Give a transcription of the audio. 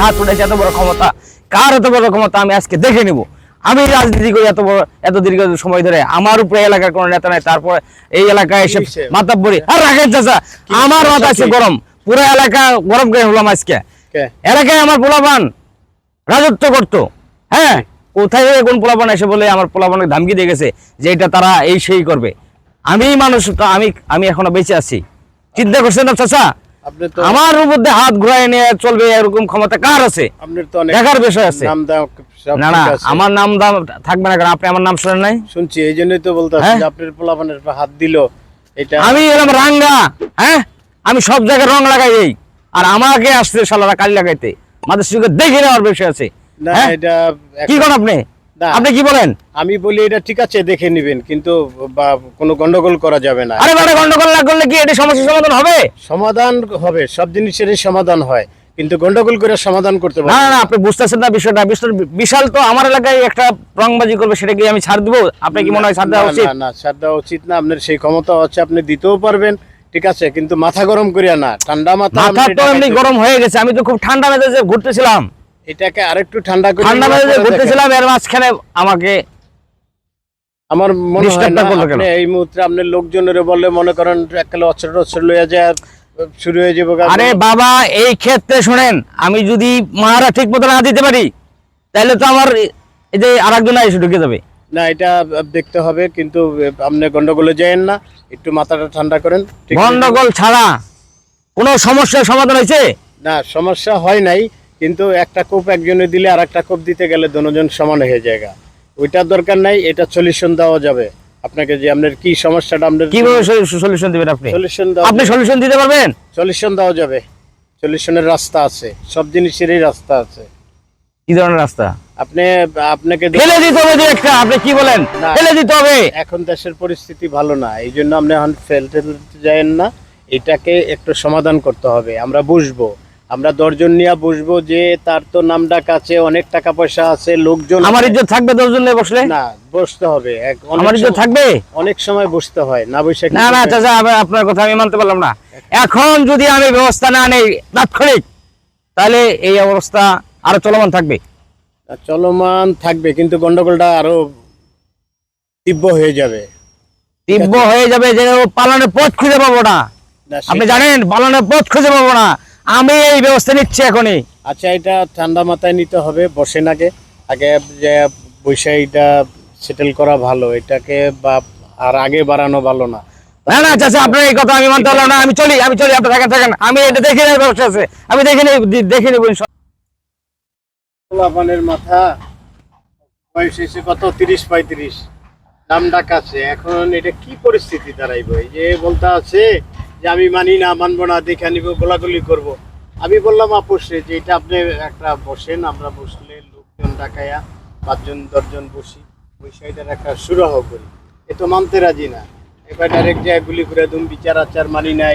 হাত উঠেছে এত বড় ক্ষমতা? কার এত বড় ক্ষমতা? আমি আজকে দেখে নিব। আমি রাজনীতি করি এত বড় এত দীর্ঘ সময় ধরে। আমার উপরে এলাকার কোনো নেতা নাই। তারপর এই এলাকায় এসে? মাথা পড়ি আর রাখেন চাচা আমার মাথা আছে গরম। পুরো এলাকা গরম করে হলাম আজকে। এলাকায় আমার পোলাপান। রাজত্ব করতো। হ্যাঁ? কোথায় কোন পোলাপান এসে বলে আমার পোলাপানকে ধামকি দিয়ে গেছে যে এটা তারা এই সেই করবে। আমি মানুষ আমি আমি এখনও বেঁচে আছি। চিন্তা করছেন না চাচা? তো আমার হাত ঘুরাই নিয়ে চলবে এরকম ক্ষমতা কার আছে আপনার তো অনেক দেখার বিষয় আছে। নাম দাম সব না না আমার নাম দাম থাকবে না কারণ আপনি আমার নাম শোনেন নাই শুনছি এই জন্যই তো বলতে হ্যাঁ? আপনার পোলাপানের হাত দিল এটা আমি এলাম রাঙ্গা হ্যাঁ আমি সব জায়গায় রং লাগাই দেই আর আমাকে আসছে শালারা কালি লাগাইতে সুযোগ দেখে নেওয়ার বিষয় আছে হ্যাঁ? এটা কি করেন আপনি। আপনি কি বলেন? আমি বলি এটা ঠিক আছে দেখে নিবেন কিন্তু বা কোনো গন্ডগোল করা যাবে না। আরে বারে গন্ডগোল না করলে কি এটা সমস্যার সমাধান হবে? সমাধান হবে সব জিনিসেরই সমাধান হয় কিন্তু গন্ডগোল করে সমাধান করতে পারবে না না আপনি বুঝতেছেন না বিষয়টা। বিশাল তো আমার এলাকায় একটা রংবাজি করবে সেটা কি আমি ছাড় দেবো? আপনি কি মনে হয় ছাড় দেওয়া না, উচিত? না না ছাড় দেওয়া উচিত না। আপনার সেই ক্ষমতা হচ্ছে আপনি দিতেও পারবেন ঠিক আছে কিন্তু মাথা গরম করিয়া না। ঠান্ডা মাথা মাথা তো এমনি গরম হয়ে গেছে আমি তো খুব ঠান্ডা মেজাজে ঘুরতেছিলাম। এটাকে আরেকটু ঠান্ডা করে ঠান্ডা মেজাজে ঘুরতেছিলাম এর মাঝখানে আমাকে আমার মনে হয় না? আপনি এই মুহূর্তে আপনার লোকজনের বললে মনে করেন এককালে অচর অচর লইয়া যায় আর শুরু হয়ে যাবে আরে বাবা এই ক্ষেত্রে শুনেন আমি যদি মারা ঠিক মতো না দিতে পারি তাহলে তো আমার এই যে আরেকজন এসে ঢুকে যাবে। না এটা দেখতে হবে কিন্তু আপনি গন্ডগোলে যায়েন না একটু মাথাটা ঠান্ডা করেন গন্ডগোল ছাড়া কোনো সমস্যার সমাধান হয়েছে? না সমস্যা হয় নাই কিন্তু একটা কোপ একজনে দিলে আর একটা কোপ দিতে গেলে দুজন সমান হয়ে যায় ওইটার দরকার নাই এটা সলিউশন দেওয়া যাবে। আপনাকে যে আপনার কি সমস্যাটা আপনার কীভাবে সলিউশন দিবেন আপনি? সলিউশন দেওয়া আপনি সলিউশন দিতে পারবেন? সলিউশন দেওয়া যাবে। সলিউশনের রাস্তা আছে। সব জিনিসেরই রাস্তা আছে। কি ধরনের রাস্তা? আপনি আপনাকে ফেলে দিতে হবে একটা আপনি কি বলেন? ফেলে দিতে হবে। এখন দেশের পরিস্থিতি ভালো না এই জন্য আপনি এখন ফেলতে ফেলতে যায়েন না। এটাকে একটু সমাধান করতে হবে। আমরা বুঝব। আমরা দশজন নিয়ে বুঝব যে তার তো নাম ডাক আছে অনেক টাকা পয়সা আছে লোকজন আমার ইজ্জত থাকবে দশজন নিয়ে বসলে? না বসতে হবে। আমার ইজ্জত থাকবে? অনেক সময় বসতে হয় না বসে না না চাচা আপনার কথা আমি মানতে পারলাম না। এখন যদি আমি ব্যবস্থা না নেই তাৎক্ষণিক তাহলে এই অবস্থা আরও চলমান থাকবে। চলমান থাকবে কিন্তু গন্ডগোলটা আরও তীব্র হয়ে যাবে। তীব্র হয়ে যাবে যে পালনের পথ খুঁজে পাবো না, আপনি জানেন পালনের পথ খুঁজে পাবো না। আমি এই ব্যবস্থা নিচ্ছি এখনই। আচ্ছা এটা ঠান্ডা মাথায় নিতে হবে বসেন আগে। আগে যে বৈশাখীটা সেটেল করা ভালো এটাকে বা আর আগে বাড়ানো ভালো না। না না চাচা আপনার এই কথা আমি মানতে পারলাম না আমি চলি আমি চলি আপনি থাকেন থাকেন। আমি এটা দেখে নেব ব্যবস্থা আছে। আমি দেখে নেব দেখে নেব মাথা বয়স এসে কত? তিরিশ পঁয়ত্রিশ। নাম ডাক আছে। এখন এটা কি পরিস্থিতি দাঁড়াইব? এই যে বলতে আছে যে আমি মানি না, মানবো না, দেখে নিব, গোলাগুলি করব। আমি বললাম আপসে যে এটা আপনি একটা বসেন, আমরা বসলে লোকজন ডাকাইয়া পাঁচজন, দশজন বসি বৈশাখীটার একটা সুরাহ করি এ তো মানতে রাজি না এবার ডাইরেক্ট যায়, গুলি করে দুম বিচার আচার মানি না